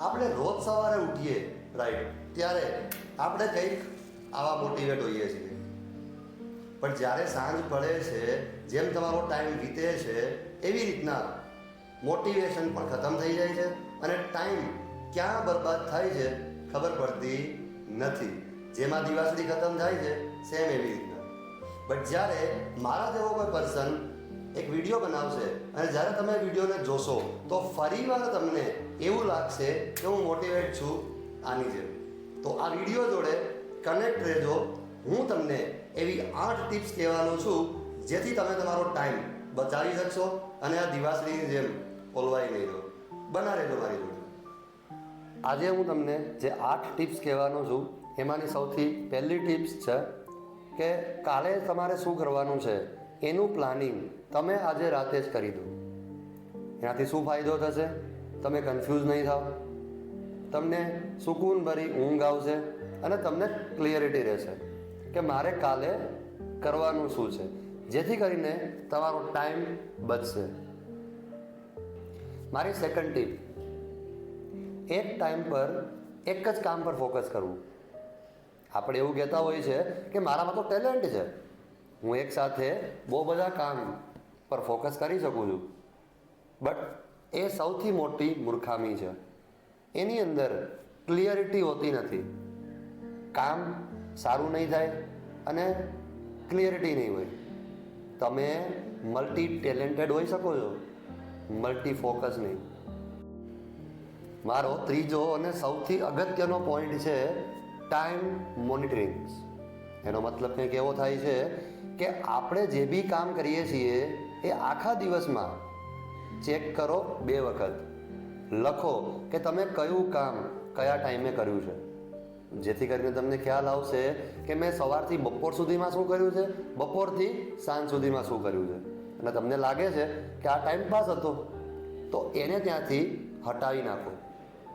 આપણે રોજ સવારે ઉઠીએ રાઈટ ત્યારે આપણે કંઈક આવા મોટિવેટ હોઈએ છીએ. પણ જ્યારે સાંજ પડે છે, જેમ તમારો ટાઈમ વીતે છે, એવી રીતના મોટિવેશન પણ ખતમ થઈ જાય છે અને ટાઈમ ક્યાં બરબાદ થાય છે, ખબર પડતી નથી. જેમાં દિવાસળી ખતમ થાય છે સેમ એવી રીતના. બટ જ્યારે મારા જેવો કોઈ પર્સન એક વીડિયો બનાવશે અને જ્યારે તમે વિડીયોને જોશો, તો ફરીવાર તમને એવું લાગશે કે હું મોટિવેટ છું આની જેમ. તો આ વીડિયો જોડે કનેક્ટ રહેજો. હું તમને એવી આઠ ટિપ્સ કહેવાનો છું, જેથી તમે તમારો ટાઈમ બચાવી શકશો અને આ દિવાસળીની જેમ ઓલવાઈ નહીં રહો બના રહેજો મારી જોડે. આજે હું તમને જે આઠ ટિપ્સ કહેવાનો છું, એમાંની સૌથી પહેલી ટિપ્સ છે કે કાલે તમારે શું કરવાનું છે? એનું પ્લાનિંગ તમે આજે રાતે જ કરી દો. એનાથી શું ફાયદો થશે? તમે કન્ફ્યુઝ નહીં થાવ. તમને સુકૂનભરી ઊંઘ આવશે અને તમને ક્લિયરિટી રહેશે કે મારે કાલે કરવાનું શું છે? જેથી કરીને તમારો ટાઈમ બચશે. મારી સેકન્ડ ટીપ એક ટાઈમ પર એક જ કામ પર ફોકસ કરવું. આપણે એવું કહેતા હોઈએ છે કે મારામાં તો ટેલેન્ટ છે. હું એક સાથે બહુ બધા કામ પર ફોકસ કરી શકું છું. બટ એ સૌથી મોટી મૂર્ખામી છે. એની અંદર ક્લિયરિટી હોતી નથી. કામ સારું નહીં થાય અને ક્લિયરિટી નહીં હોય. તમે મલ્ટી ટેલેન્ટેડ હોઈ શકો છો. મલ્ટી ફોકસ નહીં. મારો ત્રીજો અને સૌથી અગત્યનો પોઈન્ટ છે ટાઈમ મોનિટરિંગ એનો મતલબ કંઈક એવો થાય છે કે આપણે જે બી કામ કરીએ છીએ, એ આખા દિવસમાં ચેક કરો બે વખત. લખો કે તમે કયું કામ કયા ટાઈમે કર્યું છે. જેથી કરીને તમને ખ્યાલ આવશે કે મેં સવારથી બપોર સુધીમાં શું કર્યું છે, બપોરથી સાંજ સુધીમાં શું કર્યું છે. અને તમને લાગે છે કે આ ટાઈમ પાસ હતો, તો એને ત્યાંથી હટાવી નાખો.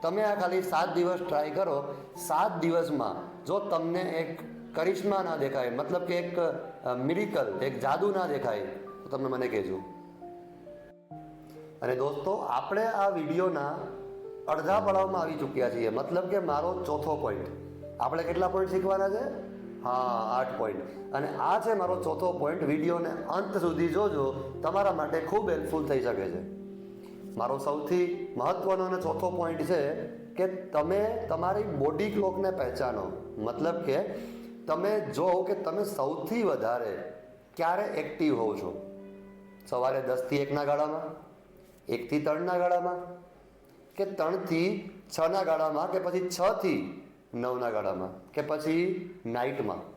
તમે આ ખાલી સાત દિવસ ટ્રાય કરો, સાત દિવસમાં જો તમને એક કરિશ્મા ના દેખાય, મતલબ કે એક મિરિકલ, એક જાદુ ના દેખાય. તો તમે મને કહેજો. અને દોસ્તો, આપણે આ વિડીયોના અડધા પડાવમાં આવી ચૂક્યા છીએ. મતલબ કે મારો ચોથો પોઈન્ટ આપણે કેટલા પોઈન્ટ શીખવાના છે? હા, આઠ પોઈન્ટ અને આ છે મારો ચોથો પોઈન્ટ વિડીયોને અંત સુધી જોજો. તમારા માટે ખૂબ હેલ્પફુલ થઈ શકે છે. મારો સૌથી મહત્વનો અને ચોથો પોઈન્ટ છે કે તમે તમારી બોડી ક્લોકને પહેચાનો. મતલબ કે તમે જો કે તમે સૌથી વધારે ક્યારે એક્ટિવ હોવ છો? સવારે દસથી એકના ગાળામાં? એકથી ત્રણના ગાળામાં? કે ત્રણથી છના ગાળામાં? કે પછી છથી નવના ગાળામાં? કે પછી નાઇટમાં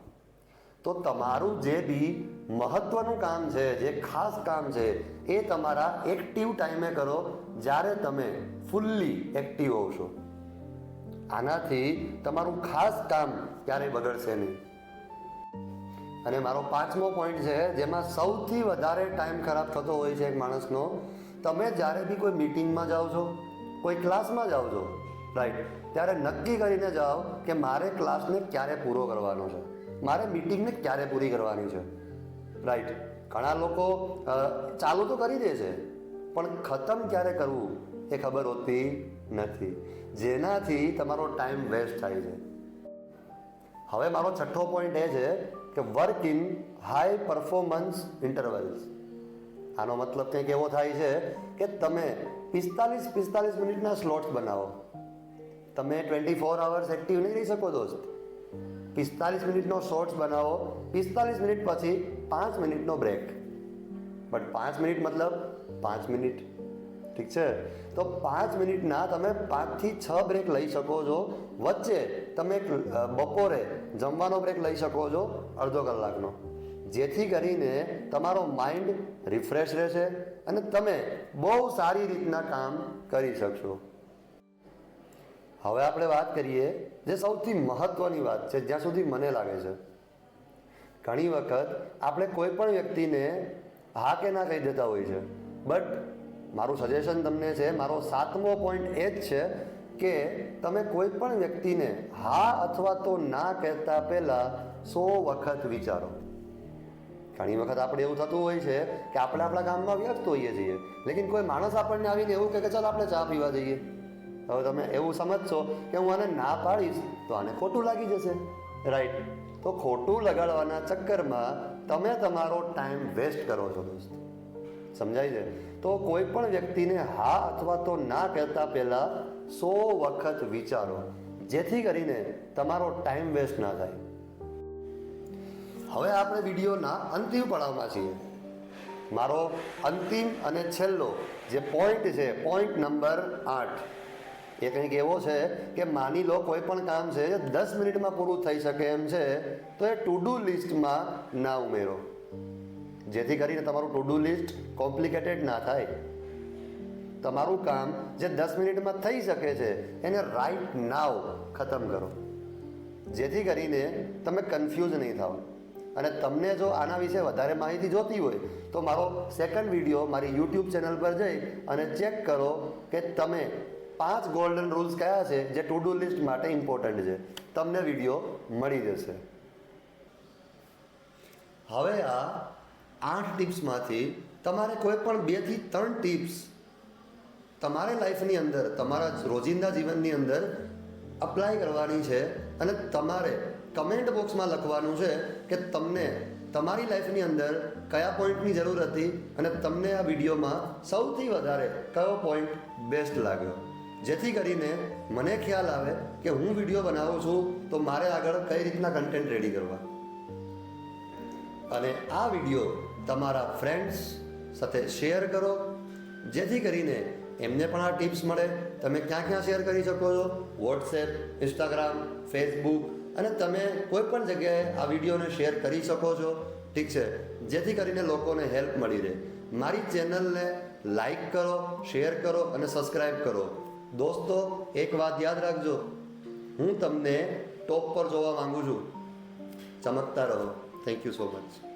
તો તમારું જે બી મહત્વનું કામ છે, જે ખાસ કામ છે, એ તમારા એક્ટિવ ટાઈમે કરો જ્યારે તમે ફૂલ્લી એક્ટિવ હોવ છો. આનાથી તમારું ખાસ કામ ક્યારેય બગડશે નહીં. અને મારો પાંચમો પોઈન્ટ છે, જેમાં સૌથી વધારે ટાઈમ ખરાબ થતો હોય છે એક માણસનો, તમે જ્યારે બી કોઈ મિટિંગમાં જાઓ છો, કોઈ ક્લાસમાં જાઓ છો રાઈટ ત્યારે નક્કી કરીને જાઓ કે મારે ક્લાસને ક્યારે પૂરો કરવાનો છે. મારે મિટિંગને ક્યારે પૂરી કરવાની છે. રાઈટ ઘણા લોકો ચાલુ તો કરી દે છે, પણ ખતમ ક્યારે કરવું એ ખબર હોતી નથી. જેનાથી તમારો ટાઈમ વેસ્ટ થાય છે. હવે મારો છઠ્ઠો પોઈન્ટ એ છે કે work in high performance intervals આનો મતલબ કંઈક એવો થાય છે કે તમે પિસ્તાલીસ પિસ્તાલીસ મિનિટના સ્લોટ્સ બનાવો. તમે ટ્વેન્ટી ફોર આવર્સ એક્ટિવ નહીં રહી શકો દોસ્ત. પિસ્તાલીસ મિનિટનો શોર્ટ્સ બનાવો, પિસ્તાલીસ મિનિટ પછી પાંચ મિનિટનો બ્રેક બટ પાંચ મિનિટ મતલબ પાંચ મિનિટ ઠીક છે? તો પાંચ મિનિટના તમે પાંચથી છ બ્રેક લઈ શકો છો. વચ્ચે તમે બપોરે જમવાનો બ્રેક લઈ શકો છો અડધો કલાકનો. જેથી કરીને તમારો માઇન્ડ રિફ્રેશ રહેશે અને તમે બહુ સારી રીતના કામ કરી શકશો. હવે આપણે વાત કરીએ જે સૌથી મહત્વની વાત છે, જ્યાં સુધી મને લાગે છે. ઘણી વખત આપણે કોઈ પણ વ્યક્તિને હા કે ના કહી દેતા હોય છે, બટ મારું સજેશન તમને છે, મારો સાતમો પોઈન્ટ એ જ છે કે તમે કોઈ પણ વ્યક્તિને હા અથવા તો ના કહેતા પહેલાં સો વખત વિચારો. ઘણી વખત આપણે એવું થતું હોય છે કે આપણે આપણા કામમાં વ્યસ્ત હોઈએ છીએ, લેકિન કોઈ માણસ આપણને આવીને એવું કહે કે ચાલ આપણે ચા પીવા જઈએ. હવે તમે એવું સમજશો કે હું આને ના પાડીશ તો આને ખોટું લાગી જશે. રાઈટ તો ખોટું લગાડવાના ચક્કરમાં તમે તમારો ટાઈમ વેસ્ટ કરો છો દોસ્ત. સમજાય છે? તો કોઈ પણ વ્યક્તિને હા અથવા તો ના કહેતા પહેલાં સો વખત વિચારો, જેથી કરીને તમારો ટાઈમ વેસ્ટ ના થાય. હવે આપણે વિડીયોના અંતિમ પડાવમાં છીએ. મારો અંતિમ અને છેલ્લો જે પોઈન્ટ છે પોઈન્ટ નંબર આઠ. એ કંઈક એવો છે કે માની લો કોઈ પણ કામ છે જે દસ મિનિટમાં પૂરું થઈ શકે એમ છે, તો એ ટુ ડુ લિસ્ટમાં ના ઉમેરો. જેથી કરીને તમારું ટુ ડુ લિસ્ટ કોમ્પ્લિકેટેડ ના થાય. તમારું કામ જે દસ મિનિટમાં થઈ શકે છે, એને રાઈટ નાવ ખતમ કરો. જેથી કરીને તમે કન્ફ્યુઝ નહીં થાઓ અને તમને જો આના વિશે વધારે માહિતી જોતી હોય, તો મારો સેકન્ડ વીડિયો મારી યુટ્યુબ ચેનલ પર જઈ અને ચેક કરો કે તમે પાંચ ગોલ્ડન રૂલ્સ કયા છે, જે ટુ ડુ લિસ્ટ માટે ઇમ્પોર્ટન્ટ છે. તમને વીડિયો મળી જશે. હવે આ આઠ ટિપ્સમાંથી તમારે કોઈ પણ બેથી ત્રણ ટિપ્સ તમારે લાઈફની અંદર, તમારા રોજિંદા જીવનની અંદર અપ્લાય કરવાની છે અને તમારે કમેન્ટ બોક્સમાં લખવાનું છે કે તમને તમારી લાઈફની અંદર કયા પોઈન્ટની જરૂર હતી અને તમને આ વિડીયોમાં સૌથી વધારે કયો પોઈન્ટ બેસ્ટ લાગ્યો. જેથી કરીને મને ખ્યાલ આવે કે હું વીડિયો બનાવું છું તો મારે આગળ કઈ રીતના કન્ટેન્ટ રેડી કરવા. અને આ વીડિયો તમારા ફ્રેન્ડ્સ સાથે શેર કરો. જેથી કરીને એમને પણ આ ટિપ્સ મળે. તમે ક્યાં ક્યાં શેર કરી શકો છો? વોટ્સએપ ઇન્સ્ટાગ્રામ ફેસબુક અને તમે કોઈ પણ જગ્યાએ આ વિડીયોને શેર કરી શકો છો. ઠીક છે? જેથી કરીને લોકોને હેલ્પ મળી રહે. મારી ચેનલને લાઈક કરો શેર કરો અને સબસ્ક્રાઈબ કરો. દોસ્તો, એક વાત યાદ રાખજો. હું તમને ટોપ પર જોવા માંગુ છું. ચમકતા રહો. Thank you so much